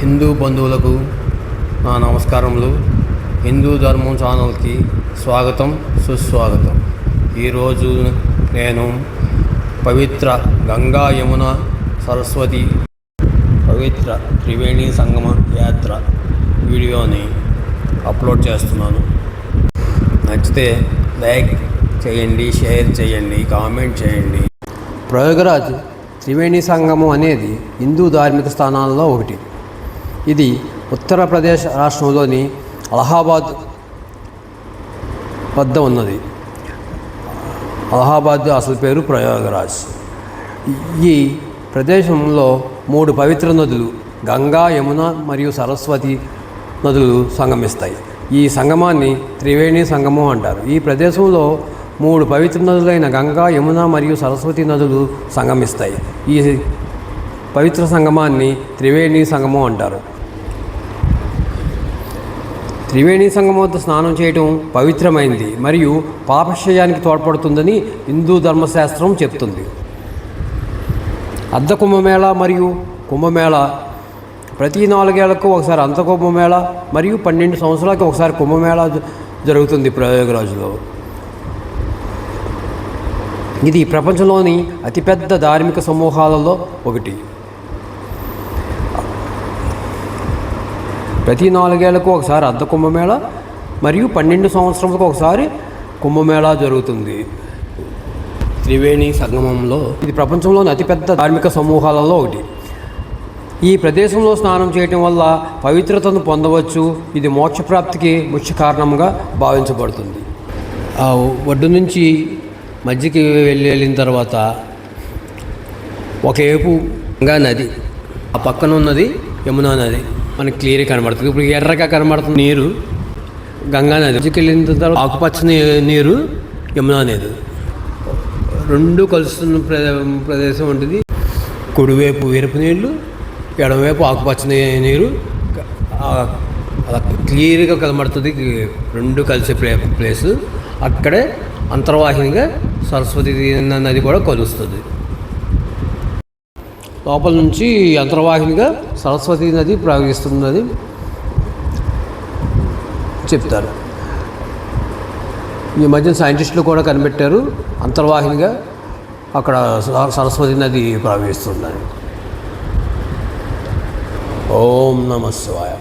హిందూ బంధువులకు నా నమస్కారములు. హిందూ ధర్మం ఛానల్కి స్వాగతం సుస్వాగతం. ఈరోజు నేను పవిత్ర గంగా యమున సరస్వతి పవిత్ర త్రివేణి సంగమ యాత్ర వీడియోని అప్లోడ్ చేస్తున్నాను. నచ్చితే లైక్ చేయండి షేర్ చేయండి కామెంట్ చేయండి. ప్రయోగరాజ్ త్రివేణి సంగమం అనేది హిందూ ధార్మిక స్థానాల్లో ఒకటి. ఇది ఉత్తరప్రదేశ్ రాష్ట్రంలోని అలహాబాద్ వద్ద ఉన్నది. అలహాబాద్ అసలు పేరు ప్రయాగరాజ్. ఈ ప్రదేశంలో మూడు పవిత్ర నదులు గంగా యమున మరియు సరస్వతి నదులు సంగమిస్తాయి. ఈ సంగమాన్ని త్రివేణి సంగమం అంటారు. ఈ ప్రదేశంలో మూడు పవిత్ర నదులైన గంగా యమున మరియు సరస్వతి నదులు సంగమిస్తాయి. ఈ పవిత్ర సంగమాన్ని త్రివేణి సంగమం అంటారు. త్రివేణి సంగమం వద్ద స్నానం చేయటం పవిత్రమైంది మరియు పాపక్షయానికి తోడ్పడుతుందని హిందూ ధర్మశాస్త్రం చెప్తుంది. అర్ధ కుంభమేళ మరియు కుంభమేళ ప్రతి నాలుగేళ్ళకు ఒకసారి అంత కుంభమేళ మరియు పన్నెండు సంవత్సరాలకు ఒకసారి కుంభమేళ జరుగుతుంది ప్రయోగరాజులో. ఇది ప్రపంచంలోని అతిపెద్ద ధార్మిక సమూహాలలో ఒకటి. ప్రతి నాలుగేళ్ళకు ఒకసారి అర్ధ కుంభమేళ మరియు పన్నెండు సంవత్సరాలకు ఒకసారి కుంభమేళ జరుగుతుంది. త్రివేణి సంగమంలో ఇది ప్రపంచంలోని అతిపెద్ద ధార్మిక సమూహాలలో ఒకటి. ఈ ప్రదేశంలో స్నానం చేయటం వల్ల పవిత్రతను పొందవచ్చు. ఇది మోక్షప్రాప్తికి ముఖ్య కారణంగా భావించబడుతుంది. ఆ ఒడ్డు నుంచి మధ్యకి వెళ్ళి వెళ్ళిన తర్వాత ఒకవైపు గంగా నది ఆ పక్కన ఉన్నది యమునా నది. మనకి క్లియర్గా కనబడుతుంది. ఇప్పుడు ఎర్రగా కనబడుతుంది నీరు. గంగా నదికి వెళ్ళిన తర్వాత ఆకుపచ్చని నీరు యమునా నది రెండు కలుస్తున్న ప్రదేశం ఉంటుంది కుడివైపు ఎరుపు నీళ్ళు ఎడమవైపు ఆకుపచ్చని నీరు. అలా క్లియర్గా కనబడుతుంది. రెండు కలిసే ప్లే ప్లేసు. అక్కడే అంతర్వాహినిగా సరస్వతి నది కూడా కలుస్తుంది. లోపల నుంచి అంతర్వాహినిగా సరస్వతి నది ప్రవహిస్తున్నది చెప్తారు. ఈ మధ్య సైంటిస్టులు కూడా కనిపెట్టారు అంతర్వాహినిగా అక్కడ సరస్వతి నది ప్రవహిస్తుందని ఓం నమ శివాయ.